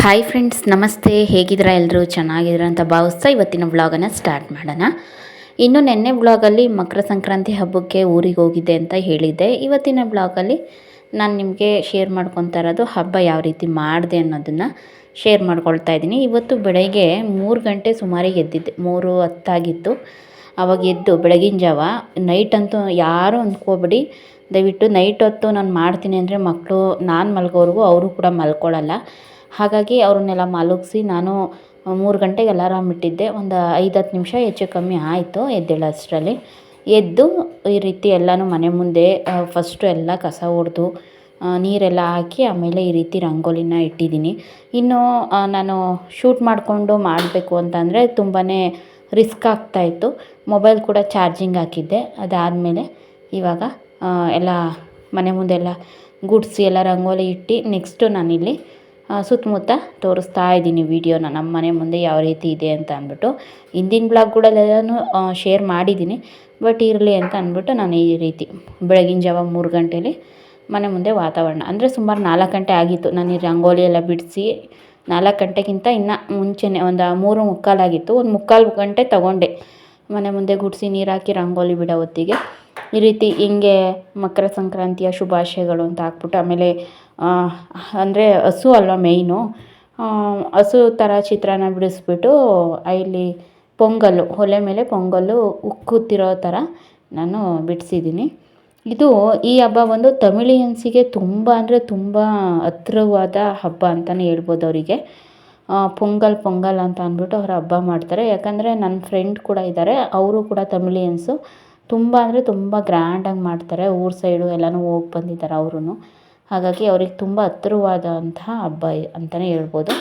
Hi friends ನಮಸ್ತೆ. ಹೇಗಿದ್ದೀರಾ ಎಲ್ಲರೂ? ಚೆನ್ನಾಗಿದ್ರ ಅಂತ ಭಾವಿಸ್ತಾ ಇವತ್ತಿನ ವ್ಲಾಗನ್ನು ಸ್ಟಾರ್ಟ್ ಮಾಡೋಣ. ಇನ್ನು ನಿನ್ನೆ ವ್ಲಾಗಲ್ಲಿ ಮಕರ ಸಂಕ್ರಾಂತಿ ಹಬ್ಬಕ್ಕೆ ಊರಿಗೆ ಹೋಗಿದ್ದೆ ಅಂತ ಹೇಳಿದ್ದೆ. ಇವತ್ತಿನ ವ್ಲಾಗಲ್ಲಿ ನಾನು ನಿಮಗೆ ಶೇರ್ ಮಾಡ್ಕೊತಾ ಇರೋದು ಹಬ್ಬ ಯಾವ ರೀತಿ ಮಾಡಿದೆ ಅನ್ನೋದನ್ನು ಶೇರ್ ಮಾಡ್ಕೊಳ್ತಾ ಇದ್ದೀನಿ. ಇವತ್ತು ಬೆಳಗ್ಗೆ ಮೂರು ಗಂಟೆ ಸುಮಾರಿಗೆ ಎದ್ದಿದ್ದೆ. ಮೂರು ಹತ್ತಾಗಿತ್ತು. ಅವಾಗ ಎದ್ದು ಬೆಳಗಿನ ಜಾವ ನೈಟ್ ಅಂತೂ ಯಾರೂ ಅಂದ್ಕೋಬೇಡಿ. ದಯವಿಟ್ಟು ನೈಟ್ ಹೊತ್ತು ನಾನು ಮಾಡ್ತೀನಿ ಅಂದರೆ ಮಕ್ಕಳು ನಾನು ಮಲ್ಗೋವರೆಗೂ ಅವರು ಕೂಡ ಮಲ್ಕೊಳ್ಳಲ್ಲ. ಹಾಗಾಗಿ ಅವ್ರನ್ನೆಲ್ಲ ಮಲಗಿಸಿ ನಾನು ಮೂರು ಗಂಟೆಗೆ ಅಲಾರಾಮ್ ಇಟ್ಟಿದ್ದೆ. ಒಂದು ಐದು ಹತ್ತು ನಿಮಿಷ ಹೆಚ್ಚು ಕಮ್ಮಿ ಆಯಿತು ಎದ್ದೇಳೋಷ್ಟರಲ್ಲಿ ಎದ್ದು ಈ ರೀತಿ ಎಲ್ಲನೂ ಮನೆ ಮುಂದೆ ಫಸ್ಟು ಎಲ್ಲ ಕಸ ಹೊಡೆದು ನೀರೆಲ್ಲ ಹಾಕಿ ಆಮೇಲೆ ಈ ರೀತಿ ರಂಗೋಲಿನ ಇಟ್ಟಿದ್ದೀನಿ. ಇನ್ನು ನಾನು ಶೂಟ್ ಮಾಡಿಕೊಂಡು ಮಾಡಬೇಕು ಅಂತಂದರೆ ತುಂಬಾ ರಿಸ್ಕ್ ಆಗ್ತಾಯಿತ್ತು ಮೊಬೈಲ್ ಕೂಡ ಚಾರ್ಜಿಂಗ್ ಹಾಕಿದ್ದೆ. ಅದಾದಮೇಲೆ ಇವಾಗ ಎಲ್ಲ ಮನೆ ಮುಂದೆಲ್ಲ ಗುಡಿಸಿ ಎಲ್ಲ ರಂಗೋಲಿ ಇಟ್ಟು ನೆಕ್ಸ್ಟು ನಾನಿಲ್ಲಿ ಸುತ್ತಮುತ್ತ ತೋರಿಸ್ತಾ ಇದ್ದೀನಿ ವೀಡಿಯೋನ ನಮ್ಮ ಮನೆ ಮುಂದೆ ಯಾವ ರೀತಿ ಇದೆ ಅಂತ ಅಂದ್ಬಿಟ್ಟು. ಹಿಂದಿನ ಬ್ಲಾಗ್ಗಳಲ್ಲೆಲ್ಲನೂ ಶೇರ್ ಮಾಡಿದ್ದೀನಿ. ಬಟ್ ಇರಲಿ ಅಂತ ಅಂದ್ಬಿಟ್ಟು ನಾನು ಈ ರೀತಿ ಬೆಳಗಿನ ಜಾವ ಮೂರು ಗಂಟೇಲಿ ಮನೆ ಮುಂದೆ ವಾತಾವರಣ. ಅಂದರೆ ಸುಮಾರು ನಾಲ್ಕು ಗಂಟೆ ಆಗಿತ್ತು. ನಾನು ಈ ರಂಗೋಲಿ ಎಲ್ಲ ಬಿಡಿಸಿ ನಾಲ್ಕು ಗಂಟೆಗಿಂತ ಇನ್ನು ಮುಂಚೆನೇ ಒಂದು ಮೂರು ಮುಕ್ಕಾಲಾಗಿತ್ತು ಒಂದು ಮುಕ್ಕಾಲು ಗಂಟೆ ತಗೊಂಡೆ. ಮನೆ ಮುಂದೆ ಗುಡಿಸಿ ನೀರು ಹಾಕಿ ರಂಗೋಲಿ ಬಿಡೋ ಹೊತ್ತಿಗೆ. ಈ ರೀತಿ ಹಿಂಗೆ ಮಕರ ಸಂಕ್ರಾಂತಿಯ ಶುಭಾಶಯಗಳು ಅಂತ ಹಾಕ್ಬಿಟ್ಟು ಆಮೇಲೆ ಅಂದರೆ ಹಸು ಅಲ್ವಾ ಮೇಯ್ನು. ಹಸು ಥರ ಚಿತ್ರಾನ್ನ ಬಿಡಿಸ್ಬಿಟ್ಟು ಇಲ್ಲಿ ಪೊಂಗಲ್ಲು, ಒಲೆ ಮೇಲೆ ಪೊಂಗಲ್ಲು ಉಕ್ಕುತ್ತಿರೋ ಥರ ನಾನು ಬಿಡಿಸಿದ್ದೀನಿ. ಇದು ಈ ಹಬ್ಬ ಒಂದು ತಮಿಳಿಯನ್ಸಿಗೆ ತುಂಬ ಅಂದರೆ ತುಂಬ ಹತ್ರವಾದ ಹಬ್ಬ ಅಂತಲೇ ಹೇಳ್ಬೋದು ಅವರಿಗೆ. ಪೊಂಗಲ್ ಪೊಂಗಲ್ ಅಂತ ಅಂದ್ಬಿಟ್ಟು ಅವ್ರು ಹಬ್ಬ ಮಾಡ್ತಾರೆ. ಯಾಕಂದರೆ ನನ್ನ ಫ್ರೆಂಡ್ ಕೂಡ ಇದ್ದಾರೆ, ಅವರು ಕೂಡ ತಮಿಳಿಯನ್ಸು ತುಂಬ ಅಂದರೆ ತುಂಬ ಗ್ರ್ಯಾಂಡಾಗಿ ಮಾಡ್ತಾರೆ. ಊರ ಸೈಡು ಎಲ್ಲನೂ ಹೋಗಿ ಬಂದಿದ್ದಾರೆ ಅವರೂ ಹಾಗಾಗಿ ಅವ್ರಿಗೆ ತುಂಬ ಹತ್ತಿರವಾದಂತಹ ಹಬ್ಬ ಅಂತಲೇ ಹೇಳ್ಬೋದು.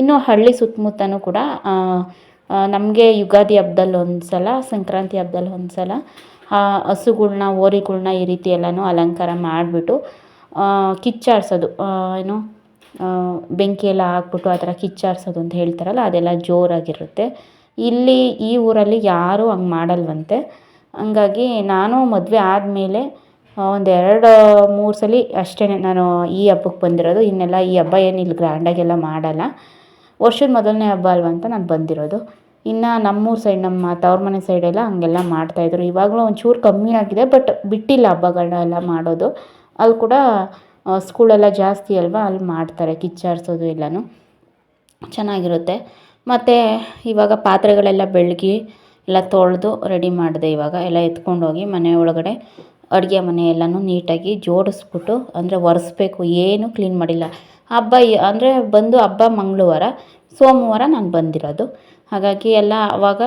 ಇನ್ನು ಹಳ್ಳಿ ಸುತ್ತಮುತ್ತಲೂ ಕೂಡ ನಮಗೆ ಯುಗಾದಿ ಹಬ್ದಲ್ಲಿ ಒಂದು ಸಲ ಸಂಕ್ರಾಂತಿ ಹಬ್ದಲ್ಲಿ ಒಂದು ಸಲ ಹಸುಗಳ್ನ, ಹೋರಿಗಳ್ನ ಈ ರೀತಿ ಎಲ್ಲನೂ ಅಲಂಕಾರ ಮಾಡಿಬಿಟ್ಟು ಕಿಚ್ಚಾಡ್ಸೋದು. ಏನು ಬೆಂಕಿ ಎಲ್ಲ ಹಾಕ್ಬಿಟ್ಟು ಆ ಥರ ಕಿಚ್ಚಾಡ್ಸೋದು ಅಂತ ಹೇಳ್ತಾರಲ್ಲ, ಅದೆಲ್ಲ ಜೋರಾಗಿರುತ್ತೆ. ಇಲ್ಲಿ ಈ ಊರಲ್ಲಿ ಯಾರೂ ಹಂಗೆ ಮಾಡಲ್ವಂತೆ. ಹಂಗಾಗಿ ನಾನು ಮದುವೆ ಆದಮೇಲೆ ಒಂದು ಎರಡು, ಮೂರು ಸಲ ಅಷ್ಟೇ ನಾನು ಈ ಹಬ್ಬಕ್ಕೆ ಬಂದಿರೋದು. ಇನ್ನೆಲ್ಲ ಈ ಹಬ್ಬ ಏನು ಇಲ್ಲಿ ಗ್ರ್ಯಾಂಡಾಗೆಲ್ಲ ಮಾಡಲ್ಲ. ವರ್ಷದ ಮೊದಲನೇ ಹಬ್ಬ ಅಲ್ವ ಅಂತ ನಾನು ಬಂದಿರೋದು. ಇನ್ನು ನಮ್ಮೂರ ಸೈಡ್ ನಮ್ಮ ತವ್ರ ಮನೆ ಸೈಡೆಲ್ಲ ಹಂಗೆಲ್ಲ ಮಾಡ್ತಾಯಿದ್ರು ಇವಾಗಲೂ ಒಂಚೂರು ಕಮ್ಮಿ ಆಗಿದೆ ಬಟ್ ಬಿಟ್ಟಿಲ್ಲ ಹಬ್ಬಗಳನ್ನೆಲ್ಲ ಮಾಡೋದು. ಅಲ್ಲಿ ಕೂಡ ಸ್ಕೂಲೆಲ್ಲ ಜಾಸ್ತಿ ಅಲ್ವಾ, ಅಲ್ಲಿ ಮಾಡ್ತಾರೆ, ಕಿಚ್ಚಾಡ್ಸೋದು ಎಲ್ಲನೂ. ಚೆನ್ನಾಗಿರುತ್ತೆ. ಮತ್ತು ಇವಾಗ ಪಾತ್ರೆಗಳೆಲ್ಲ ಬೆಳಗಿ ಎಲ್ಲ ತೊಳೆದು ರೆಡಿ ಮಾಡಿದೆ ಇವಾಗ. ಎಲ್ಲ ಎತ್ಕೊಂಡೋಗಿ ಮನೆ ಒಳಗಡೆ ಅಡುಗೆ ಮನೆ ಎಲ್ಲನೂ ನೀಟಾಗಿ ಜೋಡಿಸ್ಬಿಟ್ಟು, ಅಂದರೆ ಒರೆಸ್ಬೇಕು, ಏನೂ ಕ್ಲೀನ್ ಮಾಡಿಲ್ಲ. ಹಬ್ಬ ಅಂದರೆ ಬಂದು ಹಬ್ಬ ಮಂಗಳವಾರ, ಸೋಮವಾರ ನಾನು ಬಂದಿರೋದು. ಹಾಗಾಗಿ ಎಲ್ಲ ಆವಾಗ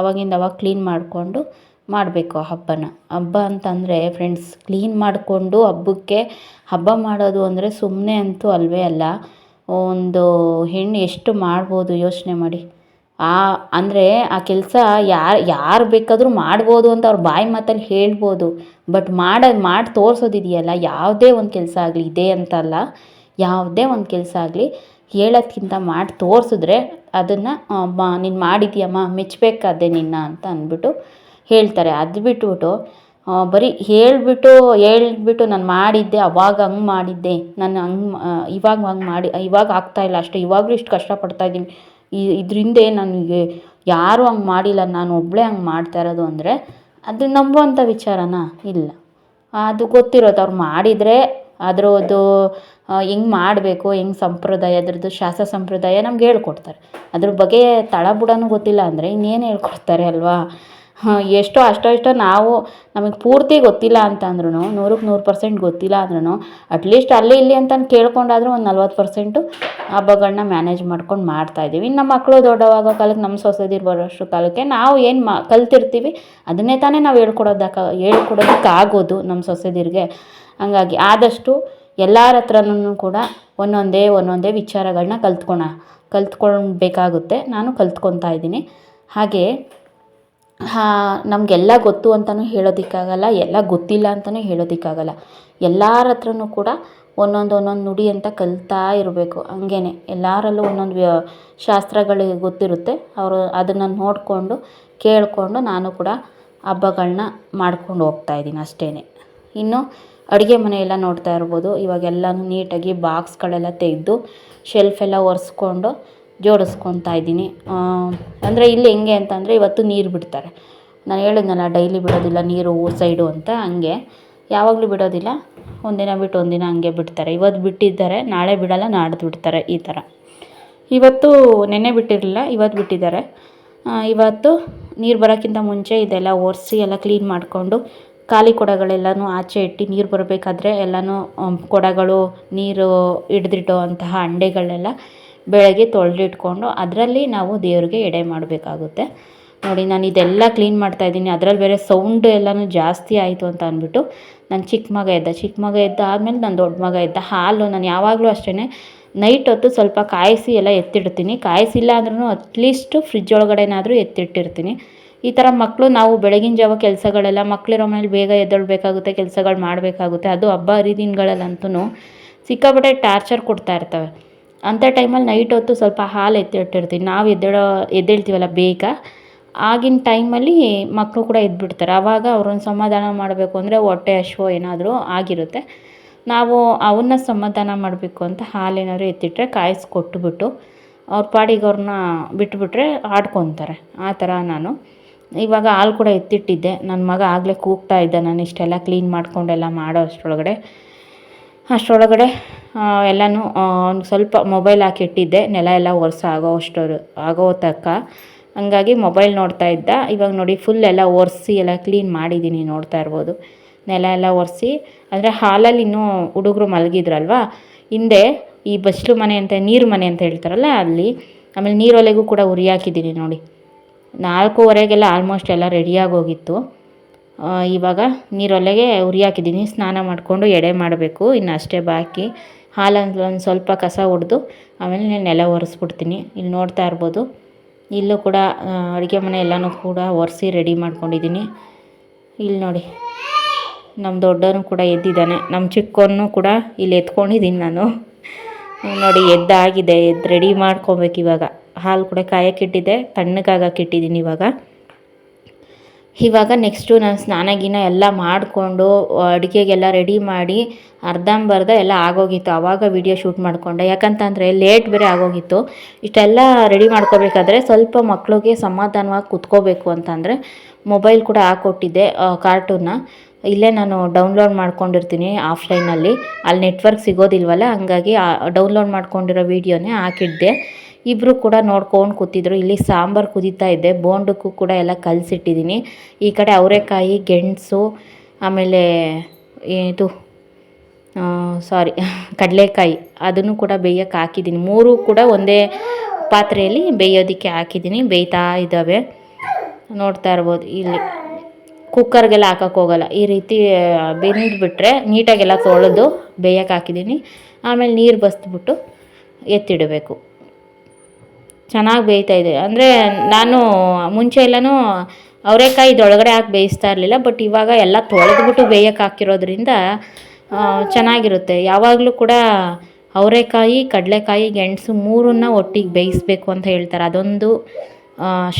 ಅವಾಗಿಂದ ಅವಾಗ ಕ್ಲೀನ್ ಮಾಡಿಕೊಂಡು ಮಾಡಬೇಕು ಹಬ್ಬನ. ಹಬ್ಬ ಅಂತಂದರೆ ಫ್ರೆಂಡ್ಸ್ ಕ್ಲೀನ್ ಮಾಡಿಕೊಂಡು ಹಬ್ಬಕ್ಕೆ, ಹಬ್ಬ ಮಾಡೋದು ಅಂದರೆ ಸುಮ್ಮನೆ ಅಂತೂ ಅಲ್ಲವೇ ಅಲ್ಲ. ಒಂದು ಹೆಣ್ಣು ಎಷ್ಟು ಮಾಡ್ಬೋದು ಯೋಚನೆ ಮಾಡಿ. ಆ, ಅಂದರೆ ಆ ಕೆಲಸ ಯಾರು ಯಾರು ಬೇಕಾದರೂ ಮಾಡ್ಬೋದು ಅಂತ ಅವ್ರ ಬಾಯಿ ಮಾತಲ್ಲಿ ಹೇಳ್ಬೋದು. ಬಟ್ ಮಾಡೋದು ಮಾಡಿ ತೋರಿಸೋದಿದೆಯಲ್ಲ, ಯಾವುದೇ ಒಂದು ಕೆಲಸ ಆಗಲಿ, ಇದೆ ಅಂತಲ್ಲ ಯಾವುದೇ ಒಂದು ಕೆಲಸ ಆಗಲಿ, ಹೇಳೋದ್ಕಿಂತ ಮಾಡಿ ತೋರಿಸಿದ್ರೆ ಅದನ್ನು ಮಾ ನೀನು ಮಾಡಿದ್ಯಮ್ಮ ಮೆಚ್ಚಬೇಕಾದೆ ನಿನ್ನ ಅಂತ ಅಂದ್ಬಿಟ್ಟು ಹೇಳ್ತಾರೆ. ಅದು ಬಿಟ್ಬಿಟ್ಟು ಬರೀ ಹೇಳಿಬಿಟ್ಟು, ಹೇಳ್ಬಿಟ್ಟು ನಾನು ಮಾಡಿದ್ದೆ, ಅವಾಗ ಹಂಗೆ ಮಾಡಿದ್ದೆ. ನಾನು ಹಂಗೆ ಇವಾಗ ಹಂಗೆ ಮಾಡಿ, ಇವಾಗ ಆಗ್ತಾಯಿಲ್ಲ ಅಷ್ಟೇ, ಇವಾಗಲೂ ಇಷ್ಟು ಕಷ್ಟಪಡ್ತಾಯಿದ್ದೀನಿ ಈ ನನಗೆ ಯಾರೂ ಹಂಗೆ ಮಾಡಿಲ್ಲ, ನಾನು ಒಬ್ಬಳೇ ಹಂಗೆ ಮಾಡ್ತಾ ಇರೋದು ಅಂದರೆ ಅದು ನಂಬುವಂಥ ವಿಚಾರನಾ? ಇಲ್ಲ. ಅದು ಗೊತ್ತಿರೋದು, ಅವ್ರು ಮಾಡಿದರೆ ಅದ್ರದ್ದು ಹೆಂಗೆ ಮಾಡಬೇಕು, ಹೆಂಗೆ ಸಂಪ್ರದಾಯ, ಅದರದ್ದು ಶಾಸ್ತ್ರ ಸಂಪ್ರದಾಯ ನಮ್ಗೆ ಹೇಳ್ಕೊಡ್ತಾರೆ. ಅದ್ರ ಬಗ್ಗೆ ತಳಬುಡನೂ ಗೊತ್ತಿಲ್ಲ ಅಂದರೆ ಇನ್ನೇನು ಹೇಳ್ಕೊಡ್ತಾರೆ ಅಲ್ವಾ? ಎಷ್ಟೋ ಅಷ್ಟೋ ಇಷ್ಟೋ ನಾವು ನಮಗೆ ಪೂರ್ತಿ ಗೊತ್ತಿಲ್ಲ ಅಂತ ಅಂದ್ರೂ ನೂರಕ್ಕೆ ನೂರು ಪರ್ಸೆಂಟ್ ಗೊತ್ತಿಲ್ಲ ಅಂದ್ರೂ ಅಟ್ಲೀಸ್ಟ್ ಅಲ್ಲಿ ಇಲ್ಲಿ ಅಂತ ಕೇಳ್ಕೊಂಡಾದರೂ ಒಂದು ನಲ್ವತ್ತು ಪರ್ಸೆಂಟು ಹಬ್ಬಗಳನ್ನ ಮ್ಯಾನೇಜ್ ಮಾಡ್ಕೊಂಡು ಮಾಡ್ತಾಯಿದ್ದೀವಿ ಇನ್ನು ನಮ್ಮ ಮಕ್ಕಳು ದೊಡ್ಡವಾಗ ಕಾಲಕ್ಕೆ ನಮ್ಮ ಸೊಸೆದಿರು ಬರೋಷ್ಟು ಕಾಲಕ್ಕೆ ನಾವು ಏನು ಮಾ, ಕಲ್ತಿರ್ತೀವಿ, ಅದನ್ನೇ ತಾನೇ ನಾವು ಹೇಳ್ಕೊಡೋದಕ್ಕ ಹೇಳ್ಕೊಡೋದಕ್ಕಾಗೋದು ನಮ್ಮ ಸೊಸೆದಿರಿಗೆ. ಹಂಗಾಗಿ ಆದಷ್ಟು ಎಲ್ಲರ ಹತ್ರನೂ ಕೂಡ ಒಂದೊಂದೇ ಒಂದೊಂದೇ ವಿಚಾರಗಳನ್ನ ಕಲ್ತ್ಕೊಳ ಕಲ್ತ್ಕೊಳ್ಬೇಕಾಗುತ್ತೆ. ನಾನು ಕಲ್ತ್ಕೊತಾ ಇದ್ದೀನಿ. ಹಾಗೆ ನಮಗೆಲ್ಲ ಗೊತ್ತು ಅಂತಲೂ ಹೇಳೋದಕ್ಕಾಗಲ್ಲ, ಎಲ್ಲ ಗೊತ್ತಿಲ್ಲ ಅಂತಲೂ ಹೇಳೋದಕ್ಕಾಗಲ್ಲ. ಎಲ್ಲರ ಹತ್ರನೂ ಕೂಡ ಒಂದೊಂದು ಒಂದೊಂದು ನುಡಿ ಅಂತ ಕಲಿತಾ ಇರಬೇಕು, ಹಂಗೇನೆ. ಎಲ್ಲರಲ್ಲೂ ಒಂದೊಂದು ವ್ಯ, ಶಾಸ್ತ್ರಗಳು ಗೊತ್ತಿರುತ್ತೆ, ಅವರು ಅದನ್ನು ನೋಡಿಕೊಂಡು, ಕೇಳಿಕೊಂಡು ನಾನು ಕೂಡ ಹಬ್ಬಗಳನ್ನ ಮಾಡ್ಕೊಂಡು ಹೋಗ್ತಾ ಇದ್ದೀನಿ ಅಷ್ಟೇ ಇನ್ನು ಅಡುಗೆ ಮನೆಯೆಲ್ಲ ನೋಡ್ತಾ ಇರ್ಬೋದು, ಇವಾಗೆಲ್ಲನೂ ನೀಟಾಗಿ ಬಾಕ್ಸ್ಗಳೆಲ್ಲ ತೆಗೆದು ಶೆಲ್ಫ್ ಎಲ್ಲ ಒರೆಸ್ಕೊಂಡು ಜೋಡಿಸ್ಕೊತಾ ಇದ್ದೀನಿ. ಅಂದರೆ ಇಲ್ಲಿ ಹೆಂಗೆ ಅಂತಂದರೆ ಇವತ್ತು ನೀರು ಬಿಡ್ತಾರೆ. ನಾನು ಹೇಳಿದ್ನಲ್ಲ, ಡೈಲಿ ಬಿಡೋದಿಲ್ಲ ನೀರು ಸೈಡು ಅಂತ, ಹಂಗೆ. ಯಾವಾಗಲೂ ಬಿಡೋದಿಲ್ಲ. ಒಂದಿನ ಬಿಟ್ಟು ಒಂದಿನ ಹಂಗೆ ಬಿಡ್ತಾರೆ. ಇವತ್ತು ಬಿಟ್ಟಿದ್ದಾರೆ, ನಾಳೆ ಬಿಡೋಲ್ಲ, ನಾಡ್ದು ಬಿಡ್ತಾರೆ ಈ ಥರ. ಇವತ್ತು ನೆನ್ನೆ ಬಿಟ್ಟಿರಲಿಲ್ಲ, ಇವತ್ತು ಬಿಟ್ಟಿದ್ದಾರೆ. ಇವತ್ತು ನೀರು ಬರೋಕ್ಕಿಂತ ಮುಂಚೆ ಇದೆಲ್ಲ ಒರೆಸಿ ಎಲ್ಲ ಕ್ಲೀನ್ ಮಾಡಿಕೊಂಡು, ಖಾಲಿ ಕೊಡಗಳೆಲ್ಲನೂ ಆಚೆ ಇಟ್ಟು ನೀರು ಬರಬೇಕಾದ್ರೆ ಎಲ್ಲನೂ ಕೊಡಗಳು, ನೀರು ಹಿಡ್ದಿಟ್ಟೋ ಅಂತಹ ಹಂಡೆಗಳನ್ನೆಲ್ಲ ಬೆಳಗ್ಗೆ ತೊಳೆದಿಟ್ಕೊಂಡು ಅದರಲ್ಲಿ ನಾವು ದೇವರಿಗೆ ಎಡೆ ಮಾಡಬೇಕಾಗುತ್ತೆ. ನೋಡಿ, ನಾನು ಇದೆಲ್ಲ ಕ್ಲೀನ್ ಮಾಡ್ತಾ ಇದ್ದೀನಿ. ಅದರಲ್ಲಿ ಬೇರೆ ಸೌಂಡ್ ಎಲ್ಲನೂ ಜಾಸ್ತಿ ಆಯಿತು ಅಂತ ಅಂದ್ಬಿಟ್ಟು ನನ್ನ ಚಿಕ್ಕ ಮಗ ಇದ್ದ ಚಿಕ್ಕ ಮಗ ಇದ್ದ ಆದಮೇಲೆ ನನ್ನ ದೊಡ್ಡ ಮಗ ಇದ್ದ ಹಾಲು ನಾನು ಯಾವಾಗಲೂ ಅಷ್ಟೇ ನೈಟ್ ಹೊತ್ತು ಸ್ವಲ್ಪ ಕಾಯಿಸಿ ಎಲ್ಲ ಎತ್ತಿಡ್ತೀನಿ. ಕಾಯಿಸಿಲ್ಲ ಅಂದ್ರೂ ಅಟ್ಲೀಸ್ಟು ಫ್ರಿಜ್ ಒಳಗಡೆನಾದರೂ ಎತ್ತಿಟ್ಟಿರ್ತೀನಿ. ಈ ಥರ ಮಕ್ಕಳು ನಾವು ಬೆಳಗಿನ ಜಾವ ಕೆಲಸಗಳೆಲ್ಲ ಮಕ್ಕಳಿರೋ ಮನೇಲಿ ಬೇಗ ಎದ್ದೇಳಬೇಕಾಗುತ್ತೆ, ಕೆಲಸಗಳು ಮಾಡಬೇಕಾಗುತ್ತೆ. ಅದು ಹಬ್ಬ ಹರಿದಿನಗಳಲ್ಲಂತೂ ಸಿಕ್ಕಾಪಟ್ಟೆ ಟಾರ್ಚರ್ ಕೊಡ್ತಾ ಇರ್ತವೆ. ಅಂಥ ಟೈಮಲ್ಲಿ ನೈಟ್ ಹೊತ್ತು ಸ್ವಲ್ಪ ಹಾಲು ಎತ್ತಿಟ್ಟಿರ್ತೀನಿ ನಾವು ಎದ್ದೇಳೋ, ಎದ್ದೇಳ್ತೀವಲ್ಲ ಬೇಗ. ಆಗಿನ ಟೈಮಲ್ಲಿ ಮಕ್ಕಳು ಕೂಡ ಎದ್ಬಿಡ್ತಾರೆ. ಆವಾಗ ಅವ್ರನ್ನ ಸಮಾಧಾನ ಮಾಡಬೇಕು ಅಂದರೆ ಹೊಟ್ಟೆ ಹಶ್ವೋ ಏನಾದರೂ ಆಗಿರುತ್ತೆ. ನಾವು ಅವನ್ನ ಸಮಾಧಾನ ಮಾಡಬೇಕು ಅಂತ ಹಾಲೇನಾದ್ರು ಎತ್ತಿಟ್ರೆ ಕಾಯಿಸ್ಕೊಟ್ಬಿಟ್ಟು ಅವ್ರ ಪಾಡಿಗೆ ಅವ್ರನ್ನ ಬಿಟ್ಬಿಟ್ರೆ ಆಡ್ಕೊತಾರೆ. ಆ ಥರ ನಾನು. ಇವಾಗ ಹಾಲು ಕೂಡ ಎತ್ತಿಟ್ಟಿದ್ದೆ. ನನ್ನ ಮಗ ಆಗಲೇ ಕೂಗ್ತಾ ಇದ್ದ. ನಾನು ಇಷ್ಟೆಲ್ಲ ಕ್ಲೀನ್ ಮಾಡಿಕೊಂಡೆಲ್ಲ ಮಾಡೋ ಅಷ್ಟರೊಳಗಡೆ. ಅಷ್ಟರೊಳಗಡೆ ಎಲ್ಲನೂ ಅವ್ನಿಗೆ ಸ್ವಲ್ಪ ಮೊಬೈಲ್ ಹಾಕಿಟ್ಟಿದ್ದೆ ನೆಲ ಎಲ್ಲ ಒರೆಸ ಆಗೋ ಅಷ್ಟರು, ಆಗೋ ತಕ್ಕ. ಹಂಗಾಗಿ ಮೊಬೈಲ್ ನೋಡ್ತಾ ಇದ್ದ. ಇವಾಗ ನೋಡಿ ಫುಲ್ ಎಲ್ಲ ಒರೆಸಿ, ಎಲ್ಲ ಕ್ಲೀನ್ ಮಾಡಿದ್ದೀನಿ ನೋಡ್ತಾ ಇರ್ಬೋದು. ನೆಲ ಎಲ್ಲ ಒರೆಸಿ ಅಂದರೆ ಹಾಲಲ್ಲಿ ಇನ್ನೂ ಹುಡುಗರು ಮಲಗಿದ್ರಲ್ವ? ಹಿಂದೆ ಈ ಬಸ್ಲು ಮನೆ ಅಂತ, ನೀರು ಮನೆ ಅಂತ ಹೇಳ್ತಾರಲ್ಲ ಅಲ್ಲಿ, ಆಮೇಲೆ ನೀರೊಲೆಗೂ ಕೂಡ ಉರಿ ಹಾಕಿದ್ದೀನಿ ನೋಡಿ. ನಾಲ್ಕೂವರೆಗೆಲ್ಲ ಆಲ್ಮೋಸ್ಟ್ ಎಲ್ಲ ರೆಡಿಯಾಗಿ ಹೋಗಿತ್ತು. ಇವಾಗ ನೀರೊಲೆಗೆ ಉರಿ ಹಾಕಿದ್ದೀನಿ ಸ್ನಾನ ಮಾಡಿಕೊಂಡು ಎಡೆ ಮಾಡಬೇಕು. ಇನ್ನು ಅಷ್ಟೇ ಬಾಕಿ. ಹಾಲಲ್ಲಿ ಒಂದು ಸ್ವಲ್ಪ ಕಸ ಹೊಡೆದು ಆಮೇಲೆ ನೆಲ ಒರೆಸ್ಬಿಡ್ತೀನಿ. ಇಲ್ಲಿ ನೋಡ್ತಾ ಇರ್ಬೋದು. ಇಲ್ಲೂ ಕೂಡ ಅಡುಗೆ ಮನೆ ಎಲ್ಲನೂ ಕೂಡ ಒರೆಸಿ ರೆಡಿ ಮಾಡ್ಕೊಂಡಿದ್ದೀನಿ. ಇಲ್ಲಿ ನೋಡಿ ನಮ್ಮ ದೊಡ್ಡವನು ಕೂಡ ಎದ್ದಿದ್ದಾನೆ. ನಮ್ಮ ಚಿಕ್ಕವನು ಕೂಡ ಇಲ್ಲಿ ಎತ್ಕೊಂಡಿದ್ದೀನಿ ನಾನು. ನೋಡಿ, ಎದ್ದಾಗಿದೆ. ಎದ್ದು ರೆಡಿ ಮಾಡ್ಕೊಬೇಕು ಇವಾಗ. ಹಾಲು ಕೂಡ ಕಾಯಕ್ಕಿಟ್ಟಿದ್ದೆ ತಣ್ಣಗಾಗಕ್ಕಿಟ್ಟಿದ್ದೀನಿ ಇವಾಗ. ಇವಾಗ ನೆಕ್ಸ್ಟು ನಾನು ಸ್ನಾನ ಗೀನ ಎಲ್ಲ ಮಾಡಿಕೊಂಡು, ಅಡುಗೆಗೆಲ್ಲ ರೆಡಿ ಮಾಡಿ, ಅರ್ಧಂಬರ್ಧ ಎಲ್ಲ ಆಗೋಗಿತ್ತು. ಆವಾಗ ವಿಡಿಯೋ ಶೂಟ್ ಮಾಡಿಕೊಂಡೆ. ಯಾಕಂತಂದರೆ ಲೇಟ್ ಬೇರೆ ಆಗೋಗಿತ್ತು. ಇಷ್ಟೆಲ್ಲ ರೆಡಿ ಮಾಡ್ಕೋಬೇಕಾದ್ರೆ ಸ್ವಲ್ಪ ಮಕ್ಕಳಿಗೆ ಸಮಾಧಾನವಾಗಿ ಕುತ್ಕೋಬೇಕು ಅಂತಂದರೆ ಮೊಬೈಲ್ ಕೂಡ ಹಾಕ್ಕೊಟ್ಟಿದ್ದೆ ಕಾರ್ಟೂನ್ನ ಇಲ್ಲೇ ನಾನು ಡೌನ್ಲೋಡ್ ಮಾಡ್ಕೊಂಡಿರ್ತೀನಿ ಆಫ್ಲೈನಲ್ಲಿ ಅಲ್ಲಿ. ನೆಟ್ವರ್ಕ್ ಸಿಗೋದಿಲ್ವಲ್ಲ, ಹಂಗಾಗಿ ಡೌನ್ಲೋಡ್ ಮಾಡ್ಕೊಂಡಿರೋ ವೀಡಿಯೋನೇ ಹಾಕಿದ್ದೆ. ಇಬ್ಬರು ಕೂಡ ನೋಡ್ಕೊಂಡು ಕೂತಿದ್ರು. ಇಲ್ಲಿ ಸಾಂಬಾರು ಕುದೀತಾ ಇದ್ದೆ ಬೋಂಡಕ್ಕೂ ಕೂಡ ಎಲ್ಲ ಕಲಸಿಟ್ಟಿದ್ದೀನಿ ಈ ಕಡೆ ಅವರೆಕಾಯಿ, ಗೆಣಸು, ಆಮೇಲೆ ಇದು ಸಾರಿ ಕಡಲೆಕಾಯಿ ಅದನ್ನು ಕೂಡ ಬೇಯಕ್ಕೆ ಹಾಕಿದ್ದೀನಿ ಮೂರು ಕೂಡ ಒಂದೇ ಪಾತ್ರೆಯಲ್ಲಿ ಬೇಯೋದಕ್ಕೆ ಹಾಕಿದ್ದೀನಿ ಬೇಯ್ತಾ ಇದ್ದಾವೆ. ನೋಡ್ತಾ ಇರ್ಬೋದು ಇಲ್ಲಿ. ಕುಕ್ಕರ್ಗೆಲ್ಲ ಹಾಕೋಕ್ಕೋಗಲ್ಲ ಹೋಗಲ್ಲ. ಈ ರೀತಿ ಬೆಂದ್ಬಿಟ್ರೆ ನೀಟಾಗೆಲ್ಲ ತೊಳೆದು ಬೇಯಕ್ಕೆ ಹಾಕಿದ್ದೀನಿ ಆಮೇಲೆ ನೀರು ಬಸ್ದ್ಬಿಟ್ಟು ಎತ್ತಿಡಬೇಕು. ಚೆನ್ನಾಗಿ ಬೇಯ್ತಾ ಇದೆ. ಅಂದರೆ ನಾನು ಮುಂಚೆ ಎಲ್ಲನೂ ಅವರೆಕಾಯಿ ಇದೊಳಗಡೆ ಹಾಕಿ ಬೇಯಿಸ್ತಾ ಇರಲಿಲ್ಲ ಬಟ್ ಇವಾಗ ಎಲ್ಲ ತೊಳೆದ್ಬಿಟ್ಟು ಬೇಯಕ್ಕೆ ಹಾಕಿರೋದ್ರಿಂದ ಚೆನ್ನಾಗಿರುತ್ತೆ. ಯಾವಾಗಲೂ ಕೂಡ ಅವರೆಕಾಯಿ ಕಡಲೆಕಾಯಿ, ಗೆಣಸು ಮೂರನ್ನ ಒಟ್ಟಿಗೆ ಬೇಯಿಸ್ಬೇಕು ಅಂತ ಹೇಳ್ತಾರೆ. ಅದೊಂದು